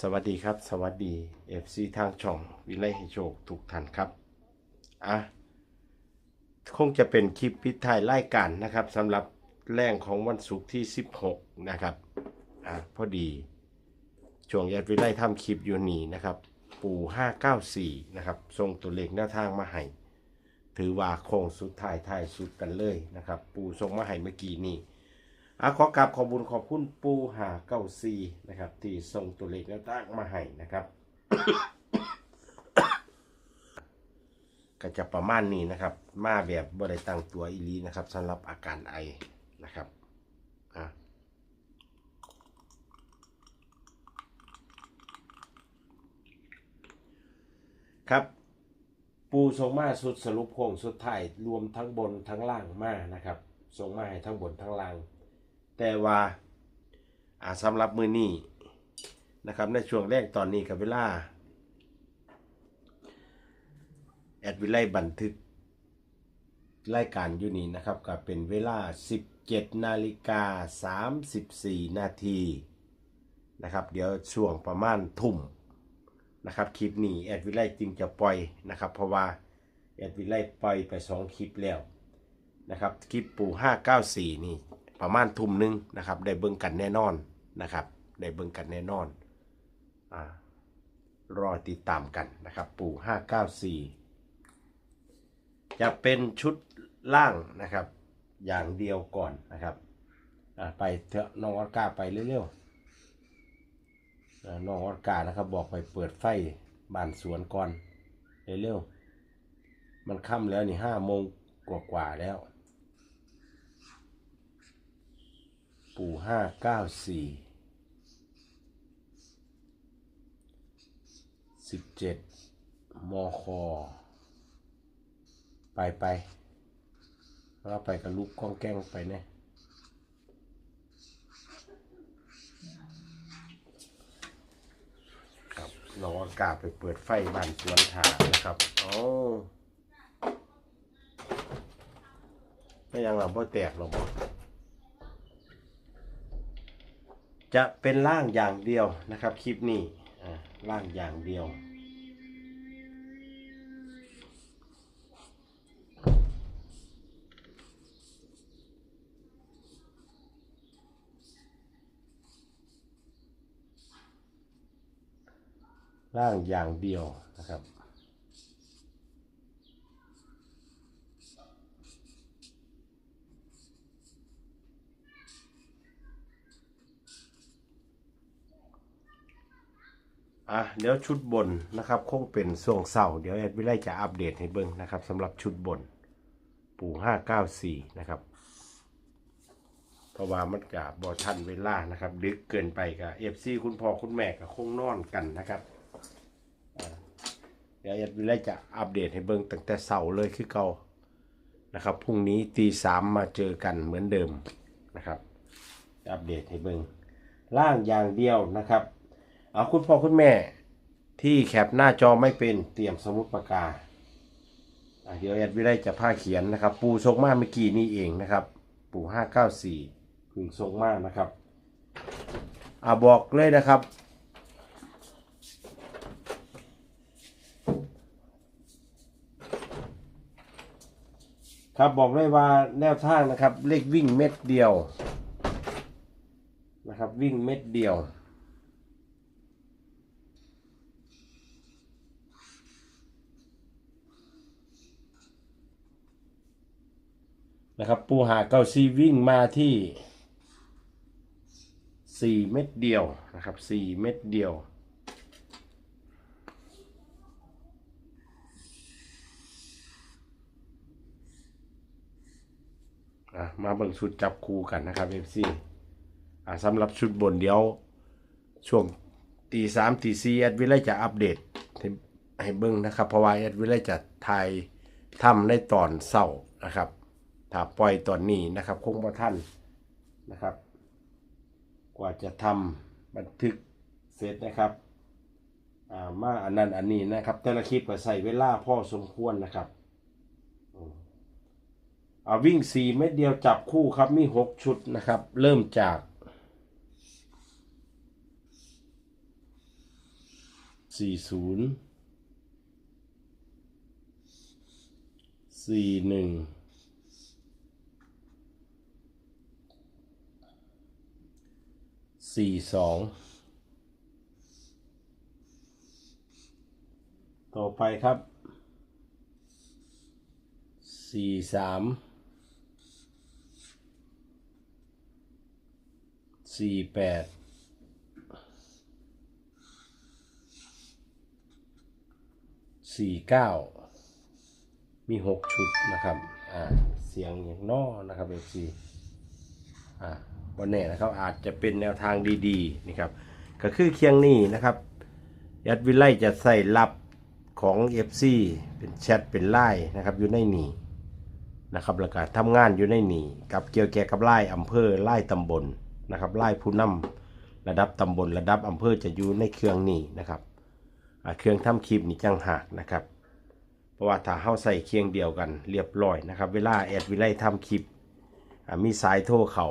สวัสดีครับ สวัสดี FC ทางช่องวิไลให้โชคทุกท่านครับอะคงจะเป็นคลิปพิทายรายการนะครับสำหรับแรงของวันศุกร์ที่ 16 นะครับอะพอดี ช่วงยัดวิไลทำคลิปอยู่นี่นะครับ ปู่ 594 นะครับส่งตัวเลขหน้าทางมาให้ถือว่าโค้งสุดท้ายท้ายสุดกันเลยนะครับ ปู่ส่งมาให้เมื่อกี้นี้ อะขอกราบขอบุญขอบคุณปูหาเก้าซีนะครับ ที่ส่งตัวเลขแนวตั้งมาให้นะครับ ก็จะประมาณนี้นะครับ มาแบบบริตั้งตัวอีลีนะครับสำหรับอาการไอนะครับอะครับปูส่งมาสุดสรุปโค้งสุดท้ายรวมทั้งบนทั้งล่างมานะครับส่งมาให้ทั้งบนทั้งล่าง แต่ว่าอาสำหรับมือนี้นะครับในช่วงแรกตอนนี้กับเวลา แอดวิไลบันทึก รายการอยู่นี้นะครับก็เป็นเวลา 17 นาฬิกา 34 นาทีนะครับเดี๋ยวช่วงประมาณทุ่มนะครับคลิปนี้แอดวิไลจึงจะปล่อยนะครับ เพราะว่าแอดวิไลปล่อยไป 2 คลิปแล้วนะครับคลิปปู่594 นี่ ประมาณทุ่มหนึ่งนะครับ ได้เบิ่งกันแน่นอนนะครับ ได้เบิ่งกันแน่นอนอ่ารอติดตามกันนะครับ ปู่594จะเป็นชุดล่างนะครับ อย่างเดียวก่อนนะครับไปเถอะน้องออสการ์ไปเร็วๆน้องออสการ์นะครับ บอกไปเปิดไฟบ้านสวนก่อนเร็วๆมันค่ำแล้วนี่ห้าโมงกว่าๆแล้ว ปู่ห้าเก้าสี่สิบเจ็ดมคไปไปเราไปกับลูกก้องแก้งไปเนี่ยครับเราอากาศไปเปิดไฟบ้านสวนถานะครับโอ้ไม่ยังเราบ่แตกหรอกบ่ จะเป็นร่างอย่างเดียวนะครับ คลิปนี้อ่าร่างอย่างเดียวร่างอย่างเดียวนะครับ อะเดี๋ยวชุดบนนะครับ คงเป็นช่วงเสาร์เดี๋ยวแอดวิไลจะอัปเดตให้เบิ่งนะครับสำหรับชุดบน ปู่594นะครับเพราะว่ามันกับบอทันเวลานะครับ ดึกเกินไปกับเอฟซีคุณพ่อคุณแม่ก็คงนอนกันนะครับเดี๋ยวแอดวิไลจะอัปเดตให้เบิ่งตั้งแต่เสาร์เลยคือเก่านะครับพรุ่งนี้ตีสามมาเจอกันเหมือนเดิมนะครับ อัปเดตให้เบิ่งล่างอย่างเดียวนะครับ เอาคุณพ่อคุณแม่ที่แคปหน้าจอไม่เป็นเตรียมสมุดปากกาเดี๋ยวแอดวิไลจะผ้าเขียนนะครับ ปูทรงมาเมื่อกี้นี่เองนะครับ ปูห้าเก้าสี่พึงทรงมานะครับอ่าบอกเลยนะครับ ครับบอกเลยว่าแนวทางนะครับ เลขวิ่งเม็ดเดียวนะครับ วิ่งเม็ดเดียว นะครับ ปูหาเก้าซีวิ่งมาที่สี่เม็ดเดียวนะครับสี่เม็ดเดียวอะมาเบิ่งชุดจับคู่กันนะครับเอฟซีอ่าสำหรับชุดบนเดียว ช่วงตีสามตีสี่แอดวิไลจะอัปเดตให้ให้เบิ่งนะครับ เพราะว่าแอดวิไลจะถ่ายทำในตอนเศร้านะครับ ถ้าปล่อยตอนนี้นะครับ คงบ่ทันนะครับ กว่าจะทำบันทึกเสร็จนะครับอ่ามาอันนั้นอันนี้นะครับ แต่ละคลิปก็ใส่เวลาพอสมควรนะครับเอาวิ่งสี่เม็ดเดียวจับคู่ครับ มีหกชุดนะครับ เริ่มจากสี่ศูนย์สี่หนึ่ง สี่สองต่อไปครับสี่สามสี่แปดสี่เก้ามีหกชุดนะครับ อ่า เสียงอย่างนอนะครับเอฟซีอ่า วันนี้นะครับอาจจะเป็นแนวทางดีๆนะครับก็คือเคียงนี้นะครับยัดวิไลจะใส่รับของ FC เป็นแชทเป็นไลน์นะครับอยู่ในนี้นะครับแล้วก็ทำงานอยู่ในนี้กับเกี่ยวแก่กับไล่อำเภอไล่ตำบลนะครับไล่ผู้นำระดับตำบลระดับอำเภอจะอยู่ในเครื่องนี้นะครับอ่าเครื่องทำคลิปนี่จังหากนะครับเพราะว่าถ้าเฮาใส่เคียงเดียวกันเรียบร้อยนะครับ เวลาแอดวิไลทำคลิปมีสายโทรเขา่า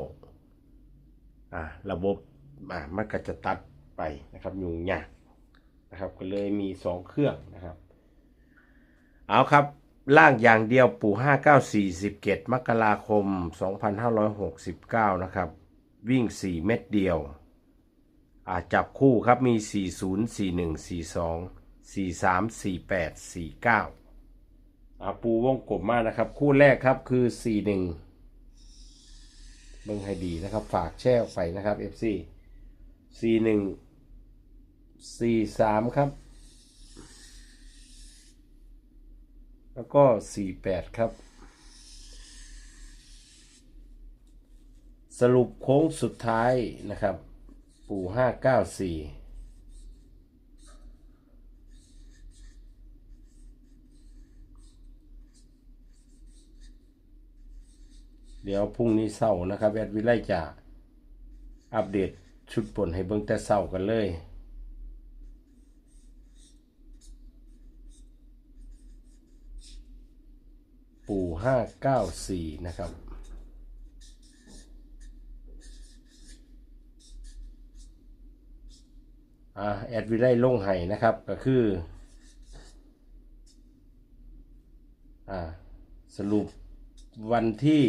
ระบบมันก็จะตัดไปนะครับยุ่งยากนะครับก็เลยมีสองเครื่องนะครับ เอาครับล่างอย่างเดียวปู่5947 มกราคม 2569 นะครับ วิ่ง 4 เม็ดเดียว อาจับคู่ครับมี 40 41 42 43 48 49อ่าปูวงกลมมากนะครับ คู่แรกครับคือ 41 เบิ่งให้ดีนะครับ ฝากแช่ออไปนะครับ FC C1 C3 ครับ แล้วก็ C8 ครับ สรุปโค้งสุดท้ายนะครับ ปู่ 594 เดี๋ยวพรุ่งนี้เศร้านะครับแอดวิไลจะอัปเดตชุดปนให้เบิ่งแต่เศร้ากันเลย ปู่ห้าเก้าสี่นะครับอ่าแอดวิไลลงไห้นะครับก็คืออ่าสรุปวันที่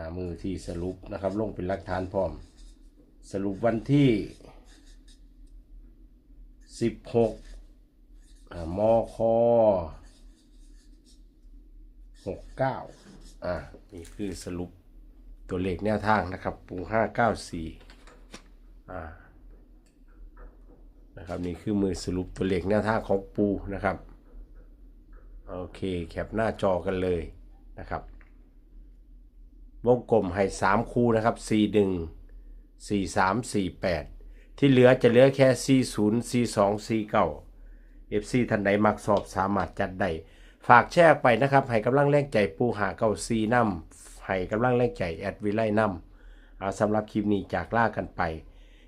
ามือที่สรุปนะครับ ลงเป็นหลักฐานพร้อม สรุปวันที่สิบหกอ่ามคหกเก้าอ่านี่คือสรุปตัวเลขแนวทางนะครับปูห้าเก้าสี่อ่านะครับนี่คือมือสรุปตัวเลขแนวทางของปูนะครับ โอเค แคปหน้าจอกันเลยนะครับ วงกลมให้สามคู่นะครับสี่หนึ่งสี่สามสี่แปดที่เหลือจะเหลือแค่สี่ศูนย์สี่สองสี่เก้าเอฟซีท่านใดมักสอบสามารถจัดได้ฝากแชร์ไปนะครับ ให้กำลังแรงใจปูหาเก้าซีน้ำให้กำลังแรงใจแอดวิไลน้ำเอาสำหรับคลิปนี้จากล่ากันไป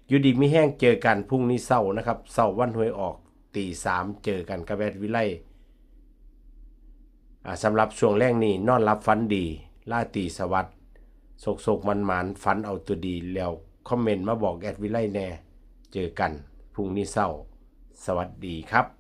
อยู่ดีไม่แห้งเจอกันพรุ่งนี้เศร้านะครับเศร้าวันหวยออกตีสามเจอกันกับแอดวิไลสำหรับช่วงแรกนี้นอนรับฝันดีล่าตีสวัสด โศกโศกมันมันฝันเอาตัวดีแล้วคอมเมนต์มาบอกแอดวิไลแน่ เจอกันพรุ่งนี้เศร้า สวัสดีครับ